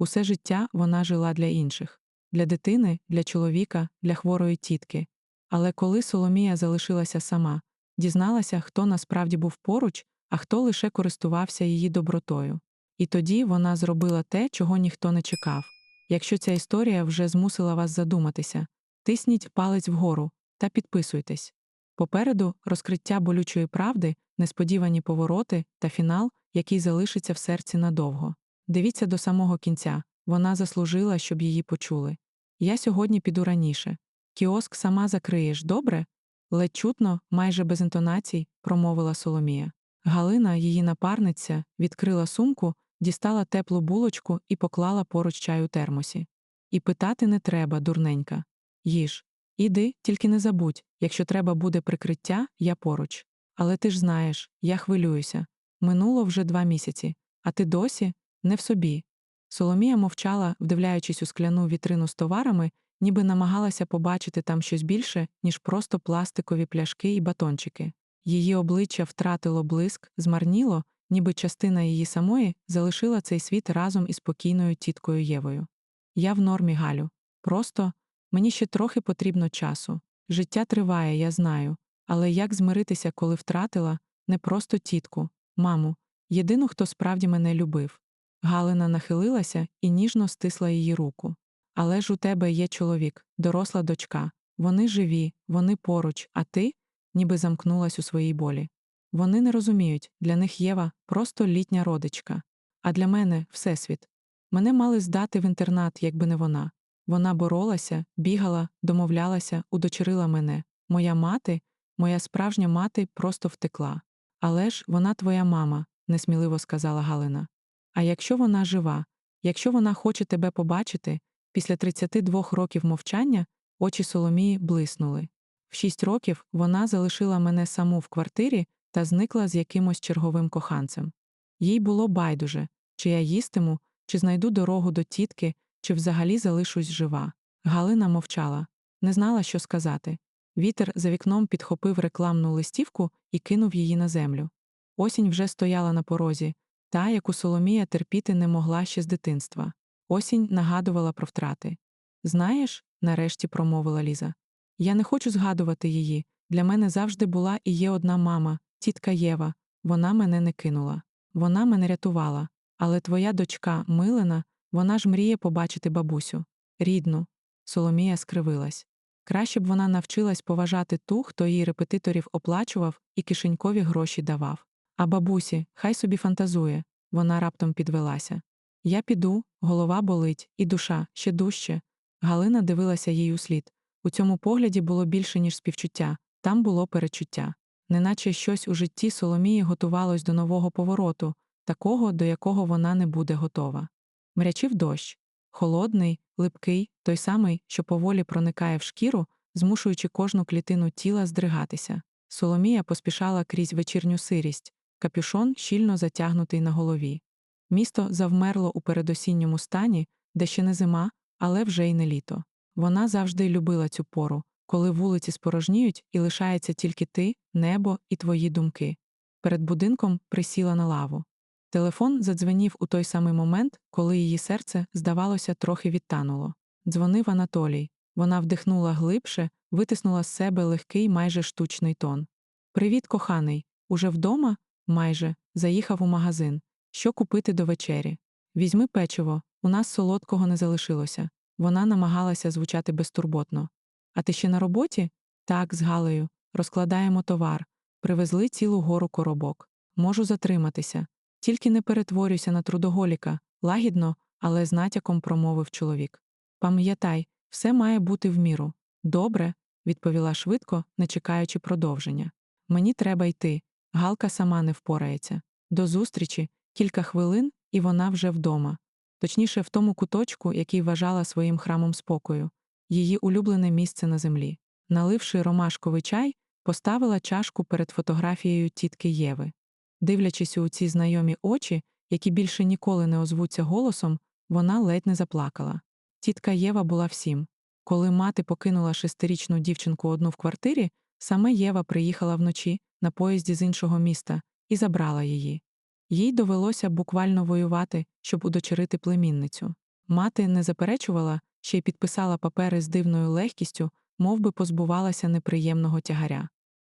Усе життя вона жила для інших для дитини, для чоловіка, для хворої тітки. Але коли Соломія залишилася сама, дізналася, хто насправді був поруч, а хто лише користувався її добротою. І тоді вона зробила те, чого ніхто не чекав. Якщо ця історія вже змусила вас задуматися, тисніть палець вгору та підписуйтесь. Попереду розкриття болючої правди, несподівані повороти та фінал, який залишиться в серці надовго. Дивіться до самого кінця вона заслужила, щоб її почули. Я сьогодні піду раніше. Кіоск сама закриєш, добре? Ледь чутно, майже без інтонацій, промовила Соломія. Галина, її напарниця, відкрила сумку, дістала теплу булочку і поклала поруч чай у термосі. І питати не треба, дурненька. Їж. Іди, тільки не забудь, якщо треба буде прикриття, я поруч. Але ти ж знаєш, я хвилююся. Минуло вже два місяці, а ти досі не в собі. Соломія мовчала, вдивляючись у скляну вітрину з товарами, ніби намагалася побачити там щось більше, ніж просто пластикові пляшки і батончики. Її обличчя втратило блиск, змарніло, ніби частина її самої залишила цей світ разом із спокійною тіткою Євою. Я в нормі, Галю. Просто мені ще трохи потрібно часу. Життя триває, я знаю, але як змиритися, коли втратила не просто тітку, маму, єдину, хто справді мене любив. Галина нахилилася і ніжно стисла її руку. Але ж у тебе є чоловік, доросла дочка. Вони живі, вони поруч, а ти ніби замкнулась у своїй болі. Вони не розуміють, для них Єва просто літня родичка. А для мене Всесвіт. Мене мали здати в інтернат, якби не вона. Вона боролася, бігала, домовлялася, удочерила мене. Моя мати, моя справжня мати просто втекла. Але ж вона твоя мама, несміливо сказала Галина. А якщо вона жива, якщо вона хоче тебе побачити, після 32 років мовчання очі Соломії блиснули. В шість років вона залишила мене саму в квартирі та зникла з якимось черговим коханцем. Їй було байдуже, чи я їстиму, чи знайду дорогу до тітки, чи взагалі залишусь жива. Галина мовчала, не знала, що сказати. Вітер за вікном підхопив рекламну листівку і кинув її на землю. Осінь вже стояла на порозі, та, яку Соломія терпіти не могла ще з дитинства. Осінь нагадувала про втрати. Знаєш, нарешті промовила Ліза. Я не хочу згадувати її. Для мене завжди була і є одна мама, тітка Єва. Вона мене не кинула. Вона мене рятувала. Але твоя дочка, Милена, вона ж мріє побачити бабусю. Рідну. Соломія скривилась. Краще б вона навчилась поважати ту, хто її репетиторів оплачував і кишенькові гроші давав. А бабусі, хай собі фантазує. Вона раптом підвелася. Я піду, голова болить, і душа ще дужче. Галина дивилася їй у слід. У цьому погляді було більше, ніж співчуття, там було перечуття, неначе щось у житті Соломії готувалось до нового повороту, такого, до якого вона не буде готова. Мрячив дощ холодний, липкий, той самий, що поволі проникає в шкіру, змушуючи кожну клітину тіла здригатися. Соломія поспішала крізь вечірню сирість, капюшон щільно затягнутий на голові. Місто завмерло у передосінньому стані, де ще не зима, але вже й не літо. Вона завжди любила цю пору, коли вулиці спорожніють і лишається тільки ти, небо і твої думки. Перед будинком присіла на лаву. Телефон задзвенів у той самий момент, коли її серце, здавалося, трохи відтануло. Дзвонив Анатолій. Вона вдихнула глибше, витиснула з себе легкий, майже штучний тон. Привіт, коханий. Уже вдома? Майже, заїхав у магазин. Що купити до вечері? Візьми печиво, у нас солодкого не залишилося. Вона намагалася звучати безтурботно. А ти ще на роботі? Так, з Галею. Розкладаємо товар. Привезли цілу гору коробок. Можу затриматися. Тільки не перетворюйся на трудоголіка, лагідно, але з натяком промовив чоловік. Пам'ятай, все має бути в міру. Добре, відповіла швидко, не чекаючи продовження. Мені треба йти. Галка сама не впорається. До зустрічі, кілька хвилин, і вона вже вдома точніше в тому куточку, який вважала своїм храмом спокою, її улюблене місце на землі. Наливши ромашковий чай, поставила чашку перед фотографією тітки Єви. Дивлячись у ці знайомі очі, які більше ніколи не озвуться голосом, вона ледь не заплакала. Тітка Єва була всім. Коли мати покинула шестирічну дівчинку одну в квартирі, саме Єва приїхала вночі на поїзді з іншого міста і забрала її. Їй довелося буквально воювати, щоб удочерити племінницю. Мати не заперечувала, ще й підписала папери з дивною легкістю, мов би позбувалася неприємного тягаря.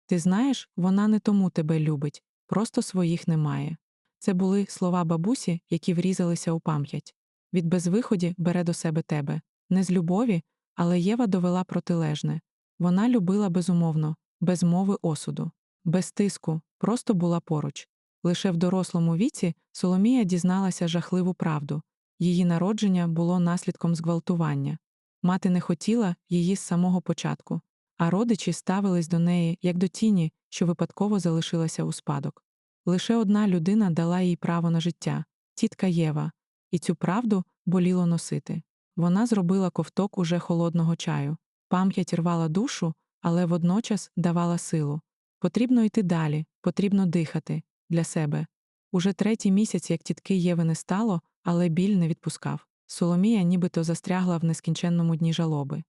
Ти знаєш, вона не тому тебе любить, просто своїх немає. Це були слова бабусі, які врізалися у пам'ять. Від безвиході бере до себе тебе. Не з любові, але Єва довела протилежне. Вона любила безумовно, без мови осуду, без тиску, просто була поруч. Лише в дорослому віці Соломія дізналася жахливу правду. Її народження було наслідком зґвалтування. Мати не хотіла її з самого початку, а родичі ставились до неї як до тіні, що випадково залишилася у спадок. Лише одна людина дала їй право на життя тітка Єва, і цю правду боліло носити. Вона зробила ковток уже холодного чаю. Пам'ять рвала душу, але водночас давала силу. Потрібно йти далі, потрібно дихати для себе. Уже третій місяць, як тітки Єви не стало, але біль не відпускав. Соломія нібито застрягла в нескінченному дні жалоби.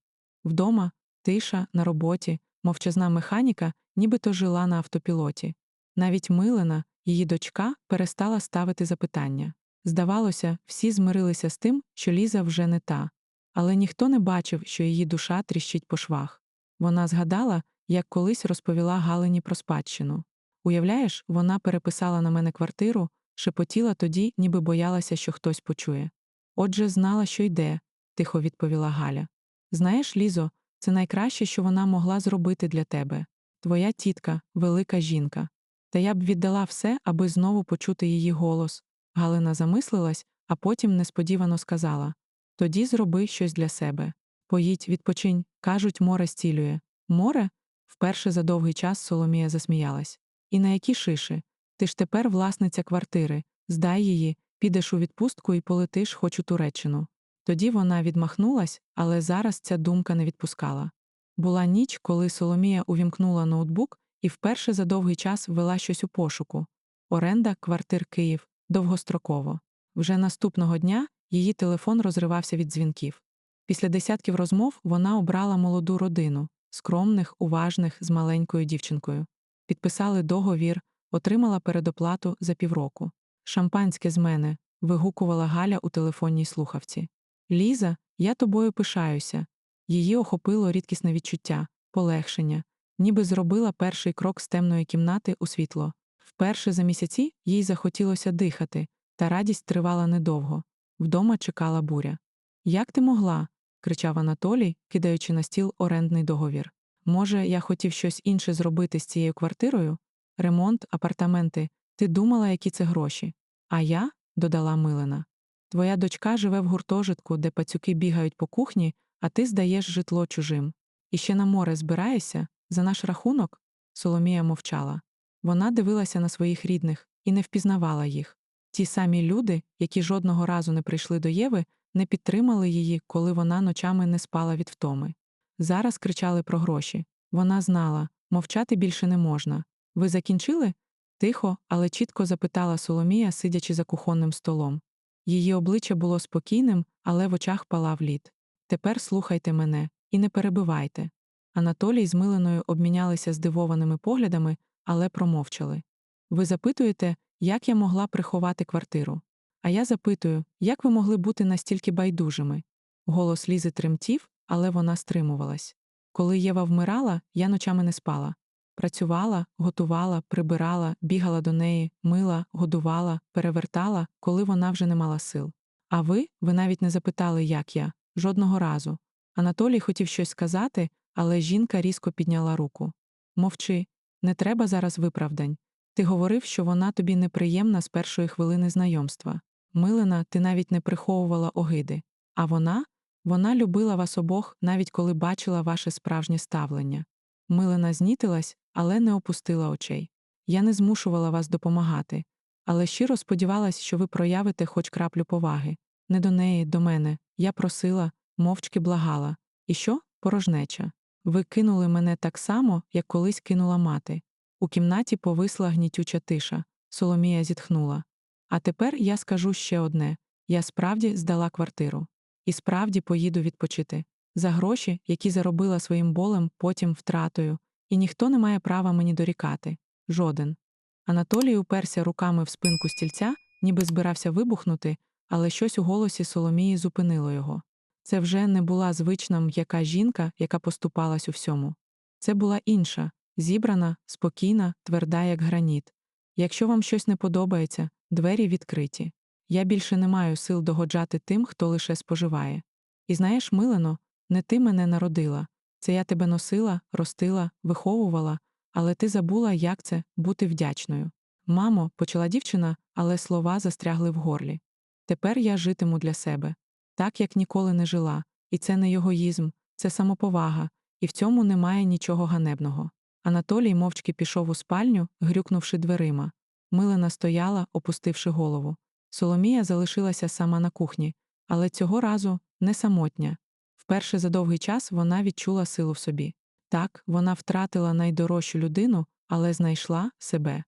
Вдома, тиша, на роботі, мовчазна механіка, нібито жила на автопілоті. Навіть Милена, її дочка, перестала ставити запитання. Здавалося, всі змирилися з тим, що Ліза вже не та, але ніхто не бачив, що її душа тріщить по швах. Вона згадала, як колись розповіла Галині про спадщину. Уявляєш, вона переписала на мене квартиру, шепотіла тоді, ніби боялася, що хтось почує. Отже, знала, що йде, тихо відповіла Галя. Знаєш, Лізо, це найкраще, що вона могла зробити для тебе. Твоя тітка, велика жінка. Та я б віддала все, аби знову почути її голос. Галина замислилась, а потім несподівано сказала Тоді зроби щось для себе. Поїдь, відпочинь, кажуть, море стілює. Море? Вперше за довгий час Соломія засміялась. І на які шиши? Ти ж тепер власниця квартири, здай її, підеш у відпустку і полетиш хоч у Туреччину. Тоді вона відмахнулась, але зараз ця думка не відпускала. Була ніч, коли Соломія увімкнула ноутбук і вперше за довгий час ввела щось у пошуку оренда квартир Київ довгостроково. Вже наступного дня її телефон розривався від дзвінків. Після десятків розмов вона обрала молоду родину, скромних, уважних, з маленькою дівчинкою. Підписали договір, отримала передоплату за півроку. Шампанське з мене. вигукувала Галя у телефонній слухавці. Ліза, я тобою пишаюся. Її охопило рідкісне відчуття, полегшення, ніби зробила перший крок з темної кімнати у світло. Вперше за місяці їй захотілося дихати, та радість тривала недовго. Вдома чекала буря. Як ти могла? кричав Анатолій, кидаючи на стіл орендний договір. Може, я хотів щось інше зробити з цією квартирою? Ремонт, апартаменти. Ти думала, які це гроші? А я, додала Милена. Твоя дочка живе в гуртожитку, де пацюки бігають по кухні, а ти здаєш житло чужим. І ще на море збираєшся? За наш рахунок? Соломія мовчала. Вона дивилася на своїх рідних і не впізнавала їх. Ті самі люди, які жодного разу не прийшли до Єви, не підтримали її, коли вона ночами не спала від втоми. Зараз кричали про гроші. Вона знала, мовчати більше не можна. Ви закінчили? Тихо, але чітко запитала Соломія, сидячи за кухонним столом. Її обличчя було спокійним, але в очах палав лід. Тепер слухайте мене і не перебивайте. Анатолій з Миленою обмінялися здивованими поглядами, але промовчали. Ви запитуєте, як я могла приховати квартиру? А я запитую, як ви могли бути настільки байдужими? Голос Лізи тремтів, але вона стримувалась. Коли Єва вмирала, я ночами не спала. Працювала, готувала, прибирала, бігала до неї, мила, годувала, перевертала, коли вона вже не мала сил. А ви, ви навіть не запитали, як я, жодного разу. Анатолій хотів щось сказати, але жінка різко підняла руку. Мовчи, не треба зараз виправдань. Ти говорив, що вона тобі неприємна з першої хвилини знайомства. Милена, ти навіть не приховувала огиди. А вона? Вона любила вас обох, навіть коли бачила ваше справжнє ставлення. Милена знітилась, але не опустила очей. Я не змушувала вас допомагати, але щиро сподівалась, що ви проявите хоч краплю поваги. Не до неї, до мене. Я просила, мовчки благала. І що? Порожнеча. Ви кинули мене так само, як колись кинула мати. У кімнаті повисла гнітюча тиша. Соломія зітхнула. А тепер я скажу ще одне я справді здала квартиру. І справді поїду відпочити. За гроші, які заробила своїм болем, потім втратою, і ніхто не має права мені дорікати. Жоден. Анатолій уперся руками в спинку стільця, ніби збирався вибухнути, але щось у голосі Соломії зупинило його. Це вже не була звична м'яка жінка, яка поступалась у всьому. Це була інша, зібрана, спокійна, тверда, як граніт. Якщо вам щось не подобається, двері відкриті. Я більше не маю сил догоджати тим, хто лише споживає. І знаєш, милено, не ти мене народила. Це я тебе носила, ростила, виховувала, але ти забула, як це бути вдячною. Мамо, почала дівчина, але слова застрягли в горлі. Тепер я житиму для себе, так як ніколи не жила, і це не егоїзм, це самоповага, і в цьому немає нічого ганебного. Анатолій мовчки пішов у спальню, грюкнувши дверима. Милена стояла, опустивши голову. Соломія залишилася сама на кухні, але цього разу не самотня. Вперше за довгий час вона відчула силу в собі. Так, вона втратила найдорожчу людину, але знайшла себе.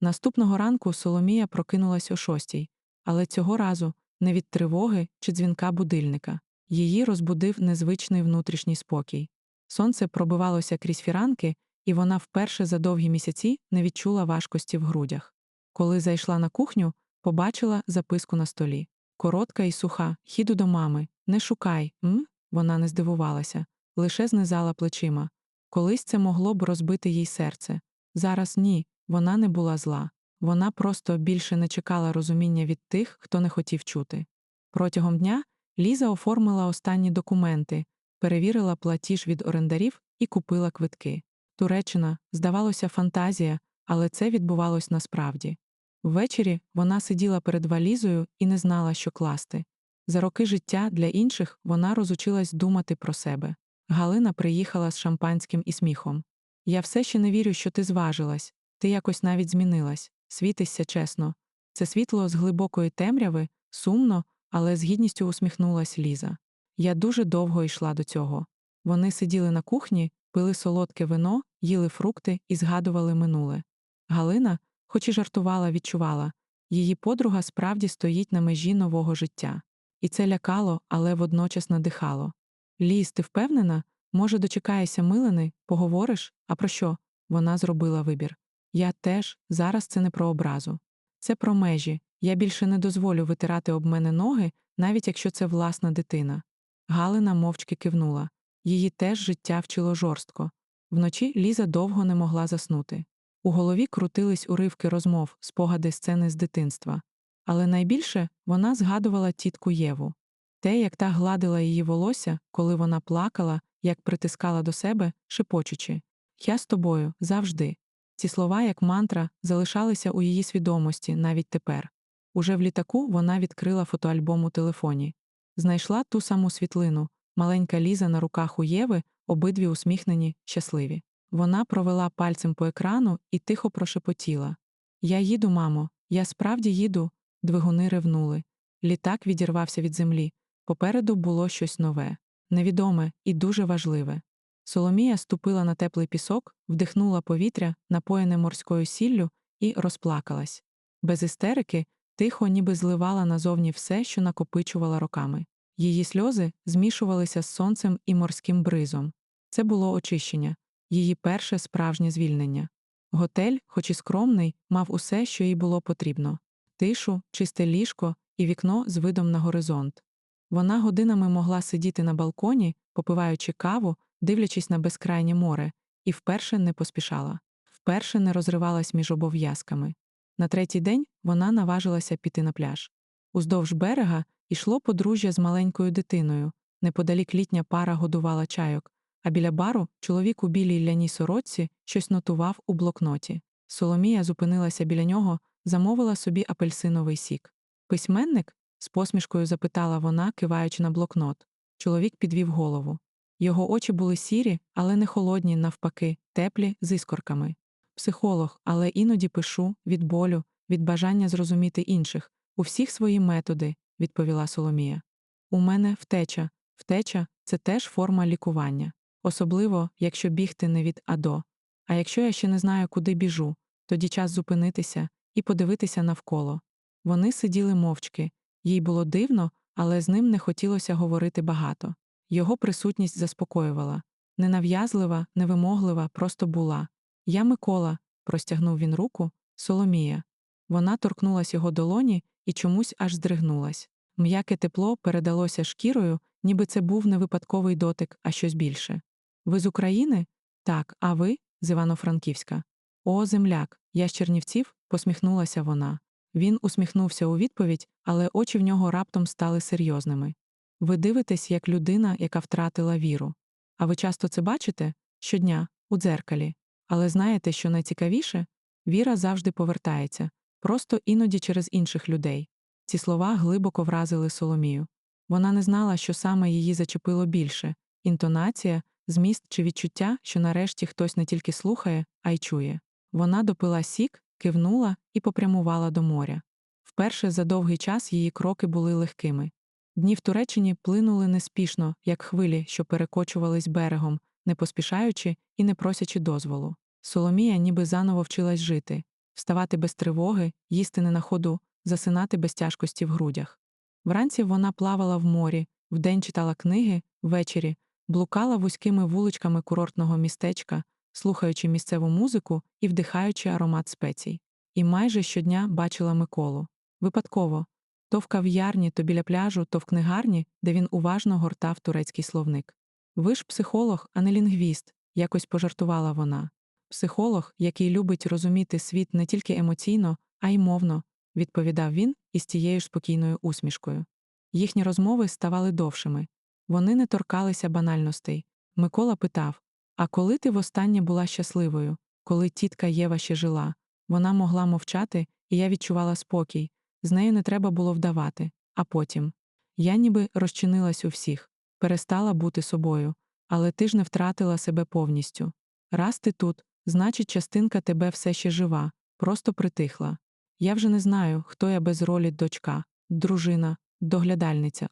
Наступного ранку Соломія прокинулась о шостій, але цього разу не від тривоги чи дзвінка будильника. Її розбудив незвичний внутрішній спокій. Сонце пробивалося крізь фіранки, і вона вперше за довгі місяці не відчула важкості в грудях. Коли зайшла на кухню, побачила записку на столі. Коротка і суха, хіду до мами, не шукай, м? Вона не здивувалася, лише знизала плечима. Колись це могло б розбити їй серце. Зараз ні, вона не була зла. Вона просто більше не чекала розуміння від тих, хто не хотів чути. Протягом дня Ліза оформила останні документи, перевірила платіж від орендарів і купила квитки. Туреччина, здавалося, фантазія, але це відбувалось насправді. Ввечері вона сиділа перед валізою і не знала, що класти. За роки життя для інших вона розучилась думати про себе. Галина приїхала з шампанським і сміхом. Я все ще не вірю, що ти зважилась, ти якось навіть змінилась, світишся чесно. Це світло з глибокої темряви, сумно, але з гідністю усміхнулась Ліза. Я дуже довго йшла до цього. Вони сиділи на кухні, пили солодке вино, їли фрукти і згадували минуле. Галина, хоч і жартувала, відчувала її подруга справді стоїть на межі нового життя. І це лякало, але водночас надихало. Ліз, ти впевнена? Може, дочекаєшся милини, поговориш? А про що? Вона зробила вибір. Я теж, зараз це не про образу. Це про межі. Я більше не дозволю витирати об мене ноги, навіть якщо це власна дитина. Галина мовчки кивнула. Її теж життя вчило жорстко. Вночі Ліза довго не могла заснути. У голові крутились уривки розмов, спогади сцени з дитинства. Але найбільше вона згадувала тітку Єву. Те, як та гладила її волосся, коли вона плакала, як притискала до себе, шепочучи Я з тобою завжди. Ці слова, як мантра, залишалися у її свідомості навіть тепер. Уже в літаку вона відкрила фотоальбом у телефоні. Знайшла ту саму світлину, маленька Ліза на руках у Єви, обидві усміхнені, щасливі. Вона провела пальцем по екрану і тихо прошепотіла Я їду, мамо, я справді їду. Двигуни ревнули. Літак відірвався від землі. Попереду було щось нове, невідоме і дуже важливе. Соломія ступила на теплий пісок, вдихнула повітря, напоєне морською сіллю, і розплакалась. Без істерики, тихо, ніби зливала назовні все, що накопичувала роками. Її сльози змішувалися з сонцем і морським бризом. Це було очищення, її перше справжнє звільнення. Готель, хоч і скромний, мав усе, що їй було потрібно тишу, чисте ліжко і вікно з видом на горизонт. Вона годинами могла сидіти на балконі, попиваючи каву, дивлячись на безкрайнє море, і вперше не поспішала, вперше не розривалась між обов'язками. На третій день вона наважилася піти на пляж. Уздовж берега йшло подружжя з маленькою дитиною, неподалік літня пара годувала чайок, а біля бару чоловік у білій ляній сорочці щось нотував у блокноті. Соломія зупинилася біля нього, замовила собі апельсиновий сік. Письменник? з посмішкою запитала вона, киваючи на блокнот. Чоловік підвів голову. Його очі були сірі, але не холодні, навпаки, теплі, з іскорками. Психолог, але іноді пишу від болю, від бажання зрозуміти інших, у всіх свої методи, відповіла Соломія. У мене втеча. Втеча це теж форма лікування, особливо, якщо бігти не від а до. А якщо я ще не знаю, куди біжу, тоді час зупинитися і подивитися навколо. Вони сиділи мовчки, їй було дивно, але з ним не хотілося говорити багато. Його присутність заспокоювала ненав'язлива, невимоглива, просто була. Я Микола, простягнув він руку, Соломія. Вона торкнулась його долоні і чомусь аж здригнулась. М'яке тепло передалося шкірою, ніби це був не випадковий дотик, а щось більше. Ви з України? Так, а ви з Івано-Франківська. О, земляк, я з Чернівців, посміхнулася вона. Він усміхнувся у відповідь, але очі в нього раптом стали серйозними. Ви дивитесь, як людина, яка втратила віру. А ви часто це бачите? Щодня, у дзеркалі. Але знаєте, що найцікавіше? Віра завжди повертається, просто іноді через інших людей. Ці слова глибоко вразили Соломію. Вона не знала, що саме її зачепило більше інтонація, зміст чи відчуття, що нарешті хтось не тільки слухає, а й чує. Вона допила сік, кивнула і попрямувала до моря. Вперше за довгий час її кроки були легкими. Дні в Туреччині плинули неспішно, як хвилі, що перекочувались берегом, не поспішаючи і не просячи дозволу. Соломія ніби заново вчилась жити, вставати без тривоги, їсти не на ходу, засинати без тяжкості в грудях. Вранці вона плавала в морі, вдень читала книги, ввечері блукала вузькими вуличками курортного містечка, слухаючи місцеву музику і вдихаючи аромат спецій. І майже щодня бачила Миколу. Випадково то в кав'ярні, то біля пляжу, то в книгарні, де він уважно гортав турецький словник. Ви ж психолог, а не лінгвіст, якось пожартувала вона. Психолог, який любить розуміти світ не тільки емоційно, а й мовно, відповідав він із тією ж спокійною усмішкою. Їхні розмови ставали довшими. Вони не торкалися банальностей. Микола питав А коли ти востаннє була щасливою, коли тітка Єва ще жила? Вона могла мовчати, і я відчувала спокій. З нею не треба було вдавати. А потім я ніби розчинилась у всіх, перестала бути собою, але ти ж не втратила себе повністю. Раз ти тут, значить, частинка тебе все ще жива, просто притихла. Я вже не знаю, хто я без ролі дочка, дружина, доглядальниця.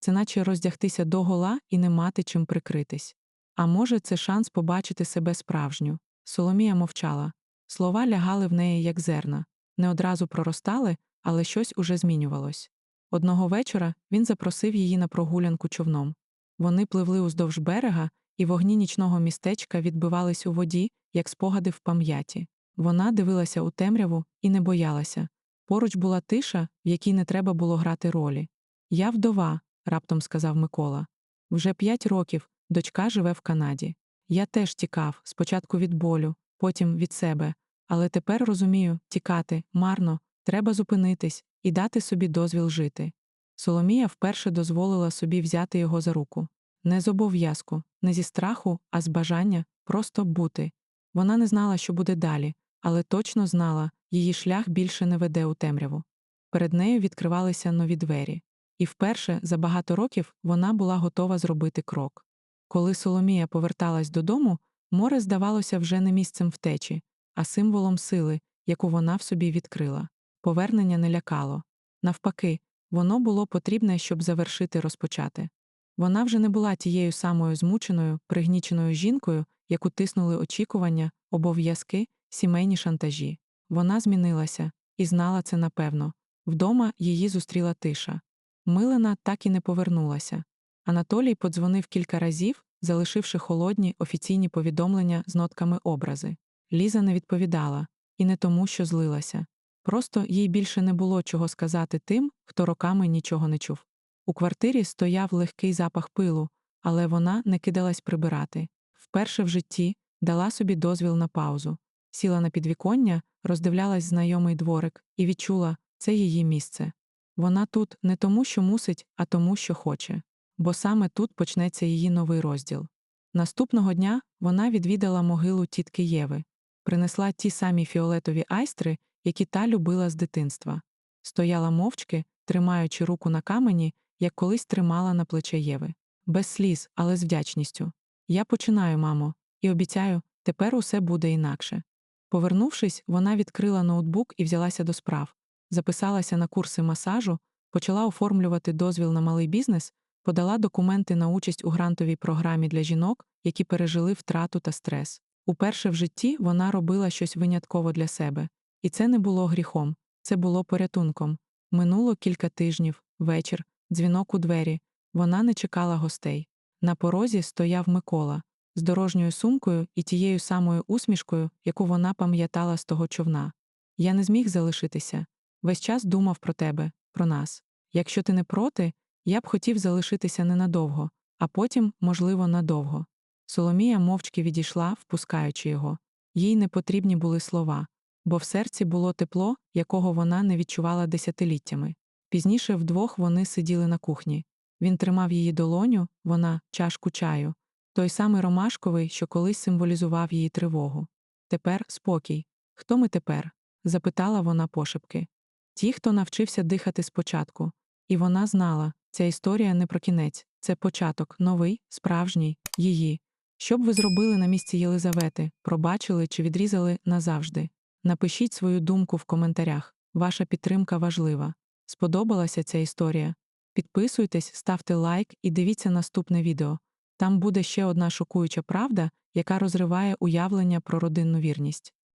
Це наче роздягтися догола і не мати чим прикритись. А може, це шанс побачити себе справжню. Соломія мовчала. Слова лягали в неї, як зерна, не одразу проростали, але щось уже змінювалось. Одного вечора він запросив її на прогулянку човном. Вони пливли уздовж берега, і вогні нічного містечка відбивались у воді, як спогади в пам'яті. Вона дивилася у темряву і не боялася. Поруч була тиша, в якій не треба було грати ролі. Я вдова, раптом сказав Микола. Вже п'ять років дочка живе в Канаді. Я теж тікав, спочатку від болю, потім від себе, але тепер розумію, тікати марно, треба зупинитись і дати собі дозвіл жити. Соломія вперше дозволила собі взяти його за руку. Не з обов'язку, не зі страху, а з бажання просто бути. Вона не знала, що буде далі, але точно знала, її шлях більше не веде у темряву. Перед нею відкривалися нові двері. І вперше за багато років вона була готова зробити крок. Коли Соломія поверталась додому, море здавалося вже не місцем втечі, а символом сили, яку вона в собі відкрила. Повернення не лякало. Навпаки, воно було потрібне, щоб завершити розпочати. Вона вже не була тією самою змученою, пригніченою жінкою, яку тиснули очікування, обов'язки, сімейні шантажі. Вона змінилася і знала це напевно. Вдома її зустріла тиша. Милена так і не повернулася. Анатолій подзвонив кілька разів, залишивши холодні офіційні повідомлення з нотками образи. Ліза не відповідала, і не тому, що злилася. Просто їй більше не було чого сказати тим, хто роками нічого не чув. У квартирі стояв легкий запах пилу, але вона не кидалась прибирати. Вперше в житті дала собі дозвіл на паузу, сіла на підвіконня, роздивлялась знайомий дворик і відчула це її місце. Вона тут не тому, що мусить, а тому, що хоче. Бо саме тут почнеться її новий розділ. Наступного дня вона відвідала могилу тітки Єви, принесла ті самі фіолетові айстри, які та любила з дитинства. Стояла мовчки, тримаючи руку на камені, як колись тримала на плече Єви. Без сліз, але з вдячністю. Я починаю, мамо, і обіцяю, тепер усе буде інакше. Повернувшись, вона відкрила ноутбук і взялася до справ записалася на курси масажу, почала оформлювати дозвіл на малий бізнес, подала документи на участь у грантовій програмі для жінок, які пережили втрату та стрес. Уперше в житті вона робила щось винятково для себе. І це не було гріхом, це було порятунком. Минуло кілька тижнів, вечір, дзвінок у двері. Вона не чекала гостей. На порозі стояв Микола з дорожньою сумкою і тією самою усмішкою, яку вона пам'ятала з того човна. Я не зміг залишитися. Весь час думав про тебе, про нас. якщо ти не проти, я б хотів залишитися ненадовго, а потім, можливо, надовго. Соломія мовчки відійшла, впускаючи його. Їй не потрібні були слова, бо в серці було тепло, якого вона не відчувала десятиліттями. Пізніше вдвох вони сиділи на кухні. Він тримав її долоню, вона чашку чаю, той самий ромашковий, що колись символізував її тривогу. Тепер спокій. Хто ми тепер? запитала вона пошепки. Ті, хто навчився дихати спочатку. І вона знала, ця історія не про кінець, це початок, новий, справжній, її. Що б ви зробили на місці Єлизавети, пробачили чи відрізали назавжди? Напишіть свою думку в коментарях. Ваша підтримка важлива. Сподобалася ця історія? Підписуйтесь, ставте лайк і дивіться наступне відео. Там буде ще одна шокуюча правда, яка розриває уявлення про родинну вірність.